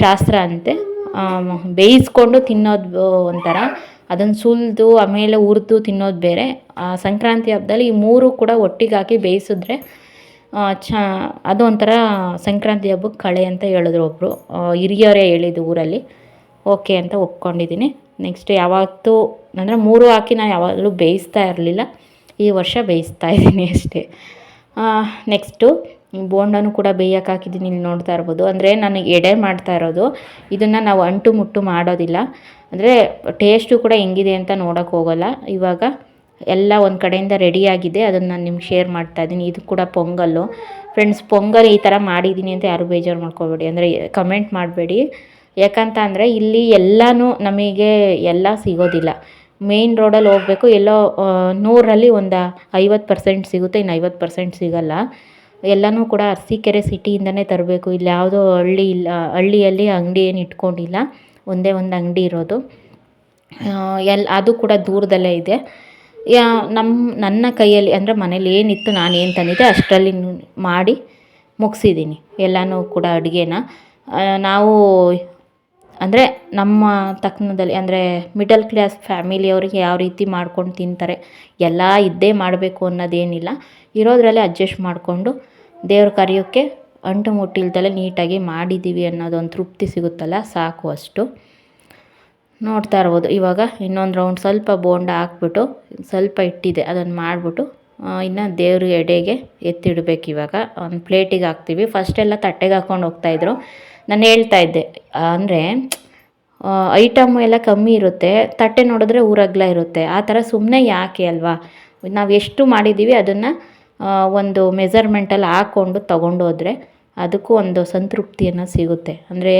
ಶಾಸ್ತ್ರ ಅಂತೆ. ಬೇಯಿಸ್ಕೊಂಡು ತಿನ್ನೋದು ಒಂಥರ. ಅದನ್ನು ಸುಲಿದು, ಆಮೇಲೆ ಹುರಿದು ತಿನ್ನೋದು ಬೇರೆ. ಸಂಕ್ರಾಂತಿ ಹಬ್ಬದಲ್ಲಿ ಈ ಮೂರು ಕೂಡ ಒಟ್ಟಿಗೆ ಹಾಕಿ ಬೇಯಿಸಿದ್ರೆ ಚ ಅದು ಒಂಥರ ಸಂಕ್ರಾಂತಿ ಹಬ್ಬಕ್ಕೆ ಕಳೆ ಅಂತ ಹೇಳಿದ್ರು ಒಬ್ಬರು ಹಿರಿಯರೇ ಹೇಳಿದ್ದು ಊರಲ್ಲಿ. ಓಕೆ ಅಂತ ಒಪ್ಕೊಂಡಿದ್ದೀನಿ. ನೆಕ್ಸ್ಟ್ ಯಾವತ್ತೂ, ಅಂದರೆ ಮೂರು ಹಾಕಿ ನಾನು ಯಾವಾಗಲೂ ಬೇಯಿಸ್ತಾ ಇರಲಿಲ್ಲ. ಈ ವರ್ಷ ಬೇಯಿಸ್ತಾ ಇದ್ದೀನಿ ಅಷ್ಟೇ. ನೆಕ್ಸ್ಟು ಬೋಂಡನೂ ಕೂಡ ಬೇಯಕ್ಕೆ ಹಾಕಿದ್ದೀನಿ ಇಲ್ಲಿ ನೋಡ್ತಾ ಇರ್ಬೋದು. ಅಂದರೆ ನಾನು ಎಡೆ ಮಾಡ್ತಾ ಇರೋದು. ಇದನ್ನು ನಾವು ಅಂಟು ಮುಟ್ಟು ಮಾಡೋದಿಲ್ಲ. ಅಂದರೆ ಟೇಸ್ಟು ಕೂಡ ಹೆಂಗಿದೆ ಅಂತ ನೋಡೋಕ್ಕೆ ಹೋಗೋಲ್ಲ. ಇವಾಗ ಎಲ್ಲ ಒಂದು ಕಡೆಯಿಂದ ರೆಡಿಯಾಗಿದೆ ಅದನ್ನು ನಾನು ನಿಮ್ಗೆ ಶೇರ್ ಮಾಡ್ತಾ ಇದ್ದೀನಿ. ಇದು ಕೂಡ ಪೊಂಗಲ್ಲು. ಫ್ರೆಂಡ್ಸ್ ಪೊಂಗಲ್ ಈ ಥರ ಮಾಡಿದ್ದೀನಿ ಅಂತ ಯಾರು ಬೇಜಾರು ಮಾಡ್ಕೋಬೇಡಿ. ಅಂದರೆ ಕಮೆಂಟ್ ಮಾಡಬೇಡಿ. ಯಾಕಂತ ಅಂದರೆ ಇಲ್ಲಿ ಎಲ್ಲನೂ ನಮಗೆ ಎಲ್ಲ ಸಿಗೋದಿಲ್ಲ. ಮೇಯ್ನ್ ರೋಡಲ್ಲಿ ಹೋಗಬೇಕು. ಎಲ್ಲೋ ನೂರಲ್ಲಿ ಒಂದು ಐವತ್ತು ಪರ್ಸೆಂಟ್ ಸಿಗುತ್ತೆ. ಇನ್ನು ಐವತ್ತು ಪರ್ಸೆಂಟ್ ಸಿಗೋಲ್ಲ. ಎಲ್ಲನೂ ಕೂಡ ಅರಸೀಕೆರೆ ಸಿಟಿಯಿಂದನೇ ತರಬೇಕು. ಇಲ್ಲಿ ಯಾವುದೋ ಹಳ್ಳಿ ಇಲ್ಲ, ಹಳ್ಳಿಯಲ್ಲಿ ಅಂಗಡಿ ಏನು ಇಟ್ಕೊಂಡಿಲ್ಲ. ಒಂದೇ ಒಂದು ಅಂಗಡಿ ಇರೋದು. ಎಲ್, ಅದು ಕೂಡ ದೂರದಲ್ಲೇ ಇದೆ. ಯಾ ನಮ್ಮ ನನ್ನ ಕೈಯಲ್ಲಿ, ಅಂದರೆ ಮನೇಲಿ ಏನಿತ್ತು, ನಾನು ಏನು ತಂದಿದ್ದೆ, ಅಷ್ಟರಲ್ಲಿ ಮಾಡಿ ಮುಗಿಸಿದ್ದೀನಿ. ಎಲ್ಲನೂ ಕೂಡ ಅಡುಗೆನ. ನಾವು, ಅಂದರೆ ನಮ್ಮ ತಕ್ಕನದಲ್ಲಿ ಅಂದರೆ ಮಿಡಲ್ ಕ್ಲಾಸ್ ಫ್ಯಾಮಿಲಿಯವ್ರಿಗೆ ಯಾವ ರೀತಿ ಮಾಡ್ಕೊಂಡು ತಿಂತಾರೆ, ಎಲ್ಲ ಇದ್ದೇ ಮಾಡಬೇಕು ಅನ್ನೋದೇನಿಲ್ಲ. ಇರೋದ್ರಲ್ಲಿ ಅಡ್ಜಸ್ಟ್ ಮಾಡಿಕೊಂಡು ದೇವ್ರ ಕರೆಯೋಕ್ಕೆ ಅಂಟು ಮುಟ್ಟಿಲ್ದಲೆ ನೀಟಾಗಿ ಮಾಡಿದ್ದೀವಿ ಅನ್ನೋದೊಂದು ತೃಪ್ತಿ ಸಿಗುತ್ತಲ್ಲ, ಸಾಕು ಅಷ್ಟು. ನೋಡ್ತಾ ಇರ್ಬೋದು. ಇವಾಗ ಇನ್ನೊಂದು ರೌಂಡ್ ಸ್ವಲ್ಪ ಬೋಂಡ ಹಾಕ್ಬಿಟ್ಟು ಸ್ವಲ್ಪ ಇಟ್ಟಿದೆ. ಅದನ್ನು ಮಾಡಿಬಿಟ್ಟು ಇನ್ನು ದೇವ್ರ ಎಡೆಗೆ ಎತ್ತಿಡಬೇಕು ಇವಾಗ. ಒಂದು ಪ್ಲೇಟಿಗೆ ಹಾಕ್ತೀವಿ. ಫಸ್ಟೆಲ್ಲ ತಟ್ಟೆಗೆ ಹಾಕ್ಕೊಂಡು ಹೋಗ್ತಾಯಿದ್ರು ನಾನು ಹೇಳ್ತಾ ಇದ್ದೆ, ಅಂದರೆ ಐಟಮ್ ಎಲ್ಲ ಕಮ್ಮಿ ಇರುತ್ತೆ. ತಟ್ಟೆ ನೋಡಿದ್ರೆ ಊರಗ್ಲ ಇರುತ್ತೆ. ಆ ಥರ ಸುಮ್ಮನೆ ಯಾಕೆ ಅಲ್ವಾ? ನಾವು ಎಷ್ಟು ಮಾಡಿದ್ದೀವಿ ಅದನ್ನು ಒಂದು ಮೆಸರ್ಮೆಂಟಲ್ಲಿ ಹಾಕ್ಕೊಂಡು ತೊಗೊಂಡೋದ್ರೆ ಅದಕ್ಕೂ ಒಂದು ಸಂತೃಪ್ತಿಯನ್ನು ಸಿಗುತ್ತೆ. ಅಂದರೆ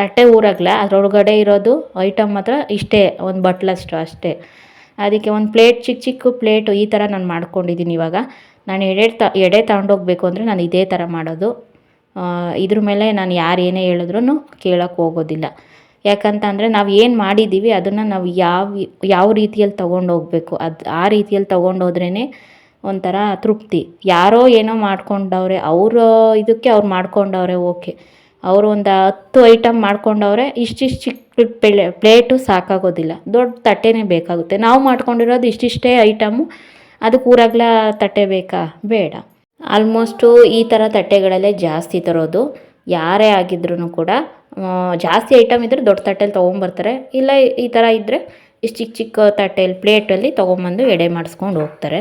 ತಟ್ಟೆ ಊರಾಗಲ? ಅದರೊಳಗಡೆ ಇರೋದು ಐಟಮ್ ಮಾತ್ರ ಇಷ್ಟೇ, ಒಂದು ಬಟ್ಲಷ್ಟು ಅಷ್ಟೇ ಅದಕ್ಕೆ ಒಂದು ಪ್ಲೇಟ್ ಚಿಕ್ಕ ಚಿಕ್ಕ ಪ್ಲೇಟು ಈ ಥರ ನಾನು ಮಾಡ್ಕೊಂಡಿದ್ದೀನಿ ಇವಾಗ. ನಾನು ಎಡೆ ತ, ಎಡೆ ತಗೊಂಡೋಗ್ಬೇಕು ಅಂದರೆ ನಾನು ಇದೇ ಥರ ಮಾಡೋದು. ಇದ್ರ ಮೇಲೆ ನಾನು ಯಾರು ಏನೇ ಹೇಳಿದ್ರು ಕೇಳೋಕ್ಕೆ ಹೋಗೋದಿಲ್ಲ. ಯಾಕಂತ ಅಂದರೆ ನಾವು ಏನು ಮಾಡಿದ್ದೀವಿ ಅದನ್ನು ನಾವು ಯಾವ ಯಾವ ರೀತಿಯಲ್ಲಿ ತೊಗೊಂಡು ಹೋಗ್ಬೇಕು ಅದು, ಆ ರೀತಿಯಲ್ಲಿ ತೊಗೊಂಡೋದ್ರೇ ಒಂಥರ ತೃಪ್ತಿ. ಯಾರೋ ಏನೋ ಮಾಡ್ಕೊಂಡವ್ರೆ, ಅವರ ಇದಕ್ಕೆ ಅವ್ರು ಮಾಡ್ಕೊಂಡವ್ರೆ, ಓಕೆ. ಅವರು ಒಂದು ಹತ್ತು ಐಟಮ್ ಮಾಡ್ಕೊಂಡವ್ರೆ, ಇಷ್ಟಿಷ್ಟು ಚಿಕ್ಕ ಪ್ಲೇ ಪ್ಲೇಟು ಸಾಕಾಗೋದಿಲ್ಲ. ದೊಡ್ಡ ತಟ್ಟೆನೇ ಬೇಕಾಗುತ್ತೆ. ನಾವು ಮಾಡ್ಕೊಂಡಿರೋದು ಇಷ್ಟಿಷ್ಟೇ ಐಟಮು ಅದಕ್ಕೆ ಊರಾಗ್ಲ ತಟ್ಟೆ ಬೇಕಾ? ಬೇಡ. ಆಲ್ಮೋಸ್ಟು ಈ ಥರ ತಟ್ಟೆಗಳಲ್ಲೇ ಜಾಸ್ತಿ ತರೋದು. ಯಾರೇ ಆಗಿದ್ರೂ ಕೂಡ ಜಾಸ್ತಿ ಐಟಮ್ ಇದ್ದರೆ ದೊಡ್ಡ ತಟ್ಟೆಲಿ ತೊಗೊಂಬರ್ತಾರೆ. ಇಲ್ಲ ಈ ಥರ ಇದ್ದರೆ ಇಷ್ಟು ಚಿಕ್ಕ ಚಿಕ್ಕ ತಟ್ಟೆಯಲ್ಲಿ ಪ್ಲೇಟಲ್ಲಿ ತೊಗೊಂಬಂದು ಎಡೆ ಮಾಡಿಸ್ಕೊಂಡು ಹೋಗ್ತಾರೆ.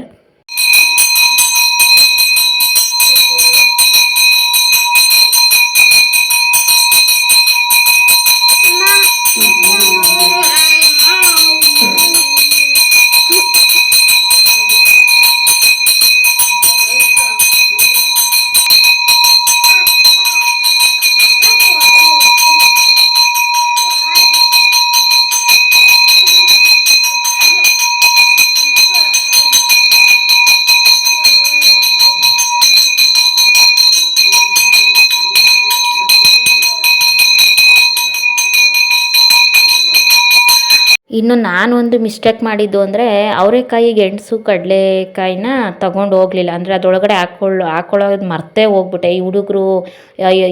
ಇನ್ನು ನಾನು ಒಂದು ಮಿಸ್ಟೇಕ್ ಮಾಡಿದ್ದು ಅಂದರೆ ಅವರೆಕಾಯಿ ಗೆಣಸು ಕಡಲೆಕಾಯಿನ ತಗೊಂಡು ಹೋಗಲಿಲ್ಲ. ಅಂದರೆ ಅದರೊಳಗಡೆ ಹಾಕೊಳ್ಳೋ, ಹಾಕೊಳ್ಳೋದು ಮರ್ತೇ ಹೋಗ್ಬಿಟ್ಟೆ. ಈ ಹುಡುಗರು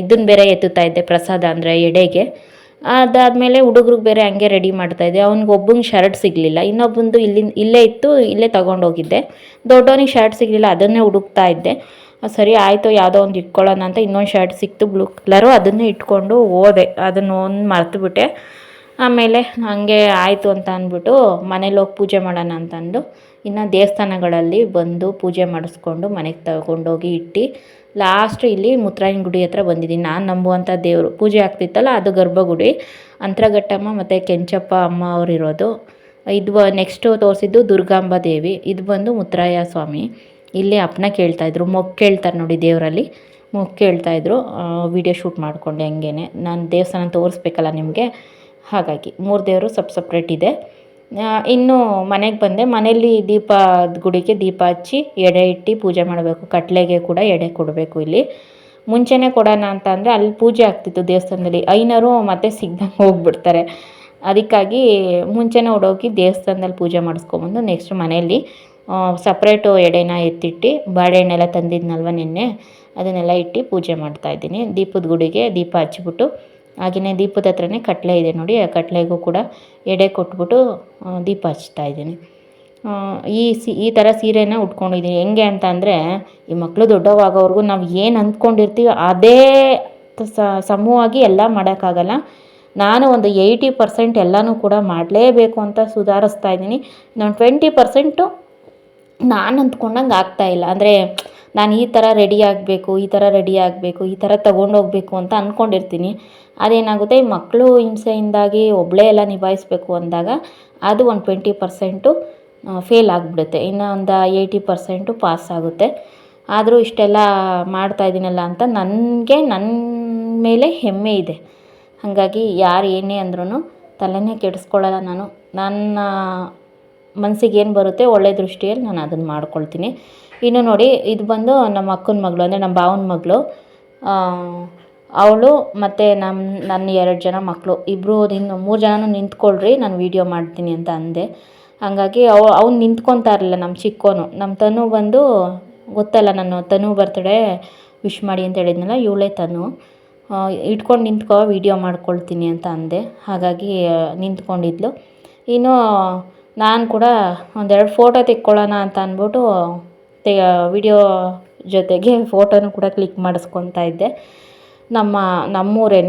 ಇದನ್ನು ಬೇರೆ ಎತ್ತುತ್ತಾ ಇದ್ದೆ ಪ್ರಸಾದ ಅಂದರೆ ಎಡೆಗೆ. ಅದಾದಮೇಲೆ ಹುಡುಗ್ರಿಗೆ ಬೇರೆ ಹಂಗೆ ರೆಡಿ ಮಾಡ್ತಾಯಿದ್ದೆ ಅವ್ನಿಗೆ ಒಬ್ಬಂಗೆ ಶರ್ಟ್ ಸಿಗಲಿಲ್ಲ. ಇನ್ನೊಬ್ಬಂದು ಇಲ್ಲಿಂದ ಇಲ್ಲೇ ಇತ್ತು, ಇಲ್ಲೇ ತೊಗೊಂಡೋಗಿದ್ದೆ ದೊಡ್ಡವನಿಗೆ ಶರ್ಟ್ ಸಿಗಲಿಲ್ಲ, ಅದನ್ನೇ ಹುಡುಕ್ತಾ ಇದ್ದೆ. ಸರಿ, ಆಯಿತು, ಯಾವುದೋ ಒಂದು ಇಟ್ಕೊಳ್ಳೋಣ ಅಂತ ಇನ್ನೊಂದು ಶರ್ಟ್ ಸಿಕ್ತು. ಬ್ಲೂ ಕಲರು ಅದನ್ನೇ ಇಟ್ಕೊಂಡು ಹೋದೆ. ಅದನ್ನು ಒಂದು ಮರ್ತುಬಿಟ್ಟೆ. ಆಮೇಲೆ ಹಾಗೆ ಆಯಿತು ಅಂತ ಅಂದ್ಬಿಟ್ಟು ಮನೇಲಿ ಹೋಗಿ ಪೂಜೆ ಮಾಡೋಣ ಅಂತಂದು ಇನ್ನು ದೇವಸ್ಥಾನಗಳಲ್ಲಿ ಬಂದು ಪೂಜೆ ಮಾಡಿಸ್ಕೊಂಡು ಮನೆಗೆ ತಗೊಂಡೋಗಿ ಇಟ್ಟು ಲಾಸ್ಟ್ ಇಲ್ಲಿ ಮುತ್ತರಾಯನ ಗುಡಿ ಹತ್ರ ಬಂದಿದ್ದೀನಿ. ನಾನು ನಂಬುವಂಥ ದೇವರು. ಪೂಜೆ ಆಗ್ತಿತ್ತಲ್ಲ, ಅದು ಗರ್ಭಗುಡಿ. ಅಂತರಘಟ್ಟಮ್ಮ ಮತ್ತು ಕೆಂಚಪ್ಪ ಅಮ್ಮ ಅವ್ರು ಇರೋದು ಇದು ನೆಕ್ಸ್ಟು ತೋರಿಸಿದ್ದು ದುರ್ಗಾಂಬ ದೇವಿ. ಇದು ಬಂದು ಮುತ್ತರಾಯ ಸ್ವಾಮಿ. ಇಲ್ಲಿ ಅಪ್ಪನ ಕೇಳ್ತಾಯಿದ್ರು ಮೊಗ್ಗು ಕೇಳ್ತಾರೆ ನೋಡಿ ದೇವರಲ್ಲಿ. ಮೊಗ್ಗು ಕೇಳ್ತಾಯಿದ್ರು ವಿಡಿಯೋ ಶೂಟ್ ಮಾಡಿಕೊಂಡೆ ಹಂಗೇನೆ. ನಾನು ದೇವಸ್ಥಾನ ತೋರಿಸ್ಬೇಕಲ್ಲ ನಿಮಗೆ. ಹಾಗಾಗಿ ಮೂರು ದೇವರು ಸಪ್ ಸಪ್ರೇಟ್ ಇದೆ. ಇನ್ನು ಮನೆಗೆ ಬಂದೆ. ಮನೆಯಲ್ಲಿ ದೀಪ, ಗುಡಿಗೆ ದೀಪ ಹಚ್ಚಿ ಎಡೆ ಇಟ್ಟು ಪೂಜೆ ಮಾಡಬೇಕು. ಕಟ್ಲೆಗೆ ಕೂಡ ಎಡೆ ಕೊಡಬೇಕು ಇಲ್ಲಿ. ಮುಂಚೆನೇ ಕೊಡೋಣ ಅಂತ ಅಂದರೆ ಅಲ್ಲಿ ಪೂಜೆ ಆಗ್ತಿತ್ತು ದೇವಸ್ಥಾನದಲ್ಲಿ. ಐನರು ಮತ್ತೆ ಸಿಗ್ದಂಗೆ ಹೋಗ್ಬಿಡ್ತಾರೆ. ಅದಕ್ಕಾಗಿ ಮುಂಚೆನೇ ಹೊಡೋಗಿ ದೇವಸ್ಥಾನದಲ್ಲಿ ಪೂಜೆ ಮಾಡಿಸ್ಕೊಂಬಂದು ನೆಕ್ಸ್ಟ್ ಮನೆಯಲ್ಲಿ ಸಪ್ರೇಟು ಎಡೆನ ಎತ್ತಿಟ್ಟು ಬಾಳೆಹಣ್ಣೆಲ್ಲ ತಂದಿದ್ನಲ್ವ ನಿನ್ನೆ? ಅದನ್ನೆಲ್ಲ ಇಟ್ಟು ಪೂಜೆ ಮಾಡ್ತಾಯಿದ್ದೀನಿ ದೀಪದ ಗುಡಿಗೆ ದೀಪ ಹಚ್ಬಿಟ್ಟು ಹಾಗೆಯೇ ದೀಪದ ಹತ್ರನೇ ಕಟ್ಲೆ ಇದೆ ನೋಡಿ, ಆ ಕಟ್ಲೆಗೂ ಕೂಡ ಎಡೆ ಕೊಟ್ಬಿಟ್ಟು ದೀಪ ಹಚ್ತಾ ಇದ್ದೀನಿ. ಈ ಸಿ, ಈ ಥರ ಸೀರೆನ ಉಟ್ಕೊಂಡಿದ್ದೀನಿ. ಹೆಂಗೆ ಅಂತ ಅಂದರೆ, ಈ ಮಕ್ಕಳು ದೊಡ್ಡವಾಗೋವರೆಗೂ ನಾವು ಏನು ಅಂದ್ಕೊಂಡಿರ್ತೀವಿ ಅದೇ ಸಮೂಹವಾಗಿ ಎಲ್ಲ ಮಾಡೋಕ್ಕಾಗಲ್ಲ. ನಾನು ಒಂದು ಏಯ್ಟಿ ಪರ್ಸೆಂಟ್ ಎಲ್ಲನೂ ಕೂಡ ಮಾಡಲೇಬೇಕು ಅಂತ ಸುಧಾರಿಸ್ತಾ ಇದ್ದೀನಿ. ನಾನು ಟ್ವೆಂಟಿ ಪರ್ಸೆಂಟು ನಾನು ಅಂದ್ಕೊಂಡಂಗೆ ಆಗ್ತಾಯಿಲ್ಲ ಅಂದರೆ, ನಾನು ಈ ಥರ ರೆಡಿ ಆಗಬೇಕು, ಈ ಥರ ರೆಡಿ ಆಗಬೇಕು, ಈ ಥರ ತೊಗೊಂಡೋಗ್ಬೇಕು ಅಂತ ಅಂದ್ಕೊಂಡಿರ್ತೀನಿ. ಅದೇನಾಗುತ್ತೆ, ಮಕ್ಕಳು ಹಿಂಸೆಯಿಂದಾಗಿ ಒಬ್ಬಳೇ ಎಲ್ಲ ನಿಭಾಯಿಸಬೇಕು ಅಂದಾಗ ಅದು ಒಂದು ಟ್ವೆಂಟಿ ಪರ್ಸೆಂಟು ಫೇಲ್ ಆಗಿಬಿಡುತ್ತೆ. ಇನ್ನು ಒಂದು ಏಯ್ಟಿ ಪರ್ಸೆಂಟು ಪಾಸ್ ಆಗುತ್ತೆ. ಆದರೂ ಇಷ್ಟೆಲ್ಲ ಮಾಡ್ತಾಯಿದ್ದೀನಲ್ಲ ಅಂತ ನನಗೆ ನನ್ನ ಮೇಲೆ ಹೆಮ್ಮೆ ಇದೆ. ಹಾಗಾಗಿ ಯಾರು ಏನೇ ಅಂದ್ರೂ ತಲೆನೇ ಕೆಡಿಸ್ಕೊಳ್ಳಲ್ಲ ನಾನು. ನನ್ನ ಮನಸ್ಸಿಗೆ ಏನು ಬರುತ್ತೆ ಒಳ್ಳೆ ದೃಷ್ಟಿಯಲ್ಲಿ ನಾನು ಅದನ್ನು ಮಾಡ್ಕೊಳ್ತೀನಿ. ಇನ್ನು ನೋಡಿ, ಇದು ಬಂದು ನಮ್ಮ ಅಕ್ಕನ ಮಗಳು, ಅಂದರೆ ನಮ್ಮ ಭಾವನ ಮಗಳು ಅವಳು ಮತ್ತು ನಮ್ಮ ನನ್ನ ಎರಡು ಜನ ಮಕ್ಕಳು ಇಬ್ಬರು ಇನ್ನು ಮೂರು ಜನನೂ ನಿಂತ್ಕೊಳ್ರಿ, ನಾನು ವೀಡಿಯೋ ಮಾಡ್ತೀನಿ ಅಂತ ಅಂದೆ. ಹಾಗಾಗಿ ಅವ, ಅವ್ನು ನಿಂತ್ಕೊತಾ ಇರಲಿಲ್ಲ ನಮ್ಮ ಚಿಕ್ಕೋನು. ನಮ್ಮ ತನು ಬಂದು, ಗೊತ್ತಲ್ಲ ನಾನು ತನು ಬರ್ತಡೇ ವಿಶ್ ಮಾಡಿ ಅಂತ ಹೇಳಿದ್ನಲ್ಲ, ಇವಳೇ ತನು. ಇಟ್ಕೊಂಡು ನಿಂತ್ಕೋ ವೀಡಿಯೋ ಮಾಡ್ಕೊಳ್ತೀನಿ ಅಂತ ಅಂದೆ. ಹಾಗಾಗಿ ನಿಂತ್ಕೊಂಡಿದ್ಲು. ಇನ್ನು, ನಾನು ಕೂಡ ಒಂದೆರಡು ಫೋಟೋ ತೆಕ್ಕೊಳ್ಳೋಣ ಅಂತ ಅಂದ್ಬಿಟ್ಟು ತೆ ವಿಡಿಯೋ ಜೊತೆಗೆ ಫೋಟೋನು ಕೂಡ ಕ್ಲಿಕ್ ಮಾಡಿಸ್ಕೊತಾ ಇದ್ದೆ. ನಮ್ಮ ನಮ್ಮೂರೇ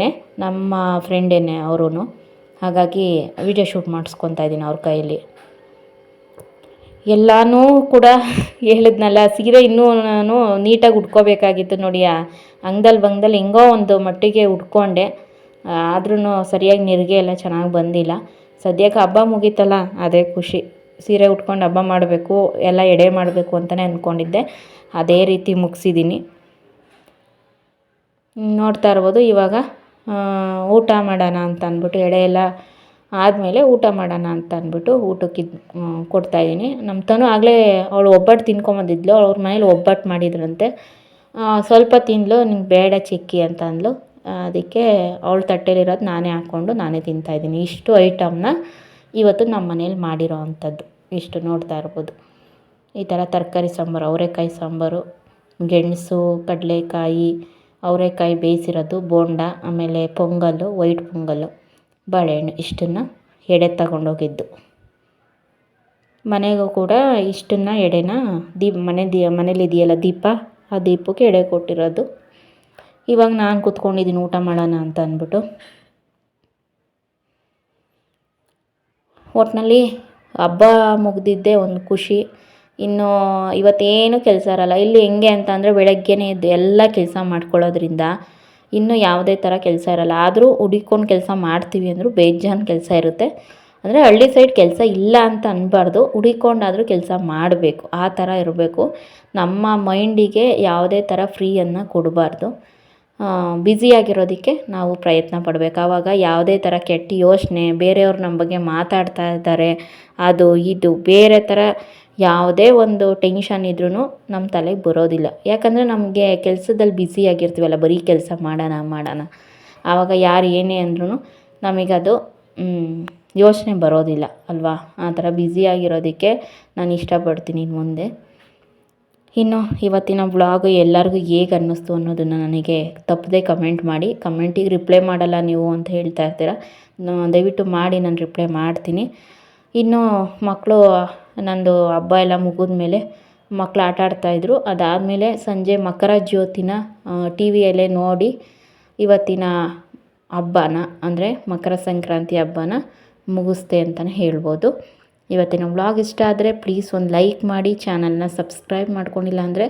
ನಮ್ಮ ಫ್ರೆಂಡೇ ಅವರೂ ಹಾಗಾಗಿ ವಿಡಿಯೋ ಶೂಟ್ ಮಾಡಿಸ್ಕೊತಾ ಇದ್ದೀನಿ ಅವ್ರ ಕೈಯಲ್ಲಿ. ಎಲ್ಲನೂ ಕೂಡ ಹೇಳಿದ್ನಲ್ಲ, ಸೀರೆ ಇನ್ನೂ ನಾನು ನೀಟಾಗಿ ಉಟ್ಕೋಬೇಕಾಗಿತ್ತು ನೋಡಿ ಅಂಗದಲ್ಲಿ ಬಂಗದಲ್ಲಿ ಹೆಂಗೋ ಒಂದು ಮಟ್ಟಿಗೆ ಉಟ್ಕೊಂಡೆ. ಆದ್ರೂ ಸರಿಯಾಗಿ ನೆರಿಗೆ ಎಲ್ಲ ಚೆನ್ನಾಗಿ ಬಂದಿಲ್ಲ. ಸದ್ಯಕ್ಕೆ ಹಬ್ಬ ಮುಗೀತಲ್ಲ, ಅದೇ ಖುಷಿ. ಸೀರೆ ಉಟ್ಕೊಂಡು ಹಬ್ಬ ಮಾಡಬೇಕು, ಎಲ್ಲ ಎಡೆ ಮಾಡಬೇಕು ಅಂತಲೇ ಅಂದ್ಕೊಂಡಿದ್ದೆ ಅದೇ ರೀತಿ ಮುಗಿಸಿದ್ದೀನಿ. ನೋಡ್ತಾ ಇರ್ಬೋದು. ಇವಾಗ ಊಟ ಮಾಡೋಣ ಅಂತ ಅಂದ್ಬಿಟ್ಟು, ಎಡೆ ಎಲ್ಲ ಆದಮೇಲೆ ಊಟ ಮಾಡೋಣ ಅಂತ ಅಂದ್ಬಿಟ್ಟು ಊಟಕ್ಕೆ ಕೊಡ್ತಾ ಕೊಡ್ತಾಯಿದ್ದೀನಿ ನಮ್ಮ ತನು ಆಗಲೇ ಅವಳು ಒಬ್ಬಟ್ಟು ತಿನ್ಕೊಂಬಂದಿದ್ಲು. ಅವ್ರ ಮನೇಲಿ ಒಬ್ಬಟ್ಟು ಮಾಡಿದ್ರಂತೆ. ಸ್ವಲ್ಪ ತಿಂದ್ಲು, ನಿಂಗೆ ಬೇಡ ಚಿಕ್ಕಿ ಅಂತ ಅಂದ್ಲು. ಅದಕ್ಕೆ ಅವಳ ತಟ್ಟೆಲಿರೋದು ನಾನೇ ಹಾಕ್ಕೊಂಡು ನಾನೇ ತಿಂತಾಯಿದ್ದೀನಿ ಇಷ್ಟು ಐಟಮ್ನ ಇವತ್ತು ನಮ್ಮ ಮನೇಲಿ ಮಾಡಿರೋ ಅಂಥದ್ದು. ಇಷ್ಟು ನೋಡ್ತಾ ಇರ್ಬೋದು. ಈ ಥರ ತರಕಾರಿ ಸಾಂಬಾರು, ಅವರೆಕಾಯಿ ಸಾಂಬಾರು, ಗೆಣಸು, ಕಡಲೆಕಾಯಿ ಅವರೆಕಾಯಿ ಬೇಯಿಸಿರೋದು, ಬೋಂಡ, ಆಮೇಲೆ ಪೊಂಗಲ್ಲು ವೈಟ್ ಪೊಂಗಲ್ಲು ಬಾಳೆಹಣ್ಣು, ಇಷ್ಟನ್ನು ಎಡೆ ತಗೊಂಡೋಗಿದ್ದು. ಮನೆಗೂ ಕೂಡ ಇಷ್ಟನ್ನು ಎಡೆನ ದೀಪ, ಮನೆ ದೀ, ಮನೇಲಿ ಇದೆಯಲ್ಲ ದೀಪ, ಆ ದೀಪಕ್ಕೆ ಎಡೆ ಕೊಟ್ಟಿರೋದು. ಇವಾಗ ನಾನು ಕೂತ್ಕೊಂಡಿದ್ದೀನಿ, ಊಟ ಮಾಡೋಣ ಅಂತ ಅಂದ್ಬಿಟ್ಟು. ಒಟ್ಟಿನಲ್ಲಿ ಹಬ್ಬ ಮುಗಿದಿದ್ದೇ ಒಂದು ಖುಷಿ. ಇನ್ನು ಇವತ್ತೇನು ಕೆಲಸ ಇರಲ್ಲ. ಇಲ್ಲಿ ಹೆಂಗೆ ಅಂತ ಅಂದರೆ ಬೆಳಗ್ಗೆನೇ ಎದ್ದು ಎಲ್ಲ ಕೆಲಸ ಮಾಡ್ಕೊಳ್ಳೋದ್ರಿಂದ ಇನ್ನು ಯಾವುದೇ ಥರ ಕೆಲಸ ಇರಲ್ಲ. ಆದರೂ ಹುಡಿಕೊಂಡು ಕೆಲಸ ಮಾಡ್ತೀವಿ ಅಂದರೂ ಬೇಜಾನ್ ಕೆಲಸ ಇರುತ್ತೆ. ಅಂದರೆ ಹಳ್ಳಿ ಸೈಡ್ ಕೆಲಸ ಇಲ್ಲ ಅಂತ ಅನ್ಬಾರ್ದು. ಹುಡಿಕೊಂಡಾದರೂ ಕೆಲಸ ಮಾಡಬೇಕು. ಆ ಥರ ಇರಬೇಕು. ನಮ್ಮ ಮೈಂಡಿಗೆ ಯಾವುದೇ ಥರ ಫ್ರೀಯನ್ನು ಕೊಡಬಾರ್ದು. ಬ್ಯುಸಿಯಾಗಿರೋದಕ್ಕೆ ನಾವು ಪ್ರಯತ್ನ ಪಡಬೇಕು. ಆವಾಗ ಯಾವುದೇ ಥರ ಕೆಟ್ಟ ಯೋಚನೆ, ಬೇರೆಯವ್ರು ನಮ್ಮ ಬಗ್ಗೆ ಮಾತಾಡ್ತಾ ಇದ್ದಾರೆ, ಅದು ಇದು, ಬೇರೆ ಥರ ಯಾವುದೇ ಒಂದು ಟೆನ್ಷನ್ ಇದ್ರೂ ನಮ್ಮ ತಲೆಗೆ ಬರೋದಿಲ್ಲ. ಯಾಕಂದರೆ ನಮಗೆ ಕೆಲಸದಲ್ಲಿ ಬ್ಯುಸಿಯಾಗಿರ್ತೀವಲ್ಲ ಬರೀ ಕೆಲಸ ಮಾಡೋಣ ಮಾಡೋಣ. ಆವಾಗ ಯಾರು ಏನೇ ಅಂದ್ರೂ ನಮಗದು ಯೋಚನೆ ಬರೋದಿಲ್ಲ, ಅಲ್ವಾ? ಆ ಥರ ಬ್ಯುಸಿಯಾಗಿರೋದಕ್ಕೆ ನಾನು ಇಷ್ಟಪಡ್ತೀನಿ ಮುಂದೆ. ಇನ್ನು ಇವತ್ತಿನ ಬ್ಲಾಗು ಎಲ್ಲರಿಗೂ ಹೇಗೆ ಅನ್ನಿಸ್ತು ಅನ್ನೋದನ್ನು ನನಗೆ ತಪ್ಪದೆ ಕಮೆಂಟ್ ಮಾಡಿ. ಕಮೆಂಟಿಗೆ ರಿಪ್ಲೈ ಮಾಡಲ್ಲ ನೀವು ಅಂತ ಹೇಳ್ತಾ ಇರ್ತೀರ. ದಯವಿಟ್ಟು ಮಾಡಿ, ನಾನು ರಿಪ್ಲೈ ಮಾಡ್ತೀನಿ. ಇನ್ನು ಮಕ್ಕಳು ನನ್ನದು ಹಬ್ಬ ಎಲ್ಲ ಮುಗಿದ್ಮೇಲೆ ಮಕ್ಕಳು ಆಟ ಆಡ್ತಾಯಿದ್ರು ಅದಾದಮೇಲೆ ಸಂಜೆ ಮಕರ ಜ್ಯೋತಿನ ಟಿ ವಿಯಲ್ಲೇ ನೋಡಿ ಇವತ್ತಿನ ಹಬ್ಬನ, ಅಂದರೆ ಮಕರ ಸಂಕ್ರಾಂತಿ ಹಬ್ಬನ ಮುಗಿಸ್ದೆ ಅಂತಲೇ ಹೇಳ್ಬೋದು. ಇವತ್ತಿನ ವ್ಲಾಗ್ ಇಷ್ಟ ಆದರೆ ಪ್ಲೀಸ್ ಒಂದು ಲೈಕ್ ಮಾಡಿ, ಚಾನಲ್ನ ಸಬ್ಸ್ಕ್ರೈಬ್ ಮಾಡ್ಕೊಂಡಿಲ್ಲ ಅಂದರೆ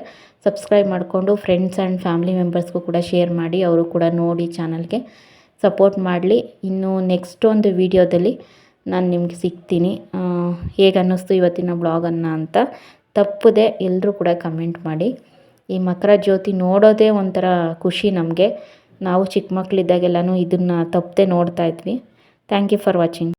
ಸಬ್ಸ್ಕ್ರೈಬ್ ಮಾಡಿಕೊಂಡು ಫ್ರೆಂಡ್ಸ್ ಆ್ಯಂಡ್ ಫ್ಯಾಮಿಲಿ ಮೆಂಬರ್ಸ್ಗೂ ಕೂಡ ಶೇರ್ ಮಾಡಿ, ಅವರು ಕೂಡ ನೋಡಿ ಚಾನಲ್ಗೆ ಸಪೋರ್ಟ್ ಮಾಡಲಿ. ಇನ್ನು ನೆಕ್ಸ್ಟ್ ಒಂದು ವೀಡಿಯೋದಲ್ಲಿ ನಾನು ನಿಮ್ಗೆ ಸಿಗ್ತೀನಿ. ಹೇಗೆ ಅನ್ನಿಸ್ತು ಇವತ್ತಿನ ಬ್ಲಾಗನ್ನು ಅಂತ ತಪ್ಪದೆ ಎಲ್ಲರೂ ಕೂಡ ಕಮೆಂಟ್ ಮಾಡಿ. ಈ ಮಕರ ಜ್ಯೋತಿ ನೋಡೋದೇ ಒಂಥರ ಖುಷಿ ನಮಗೆ. ನಾವು ಚಿಕ್ಕ ಮಕ್ಕಳಿದ್ದಾಗೆಲ್ಲನೂ ಇದನ್ನು ತಪ್ಪದೆ ನೋಡ್ತಾ ಇದ್ವಿ. Thank you for watching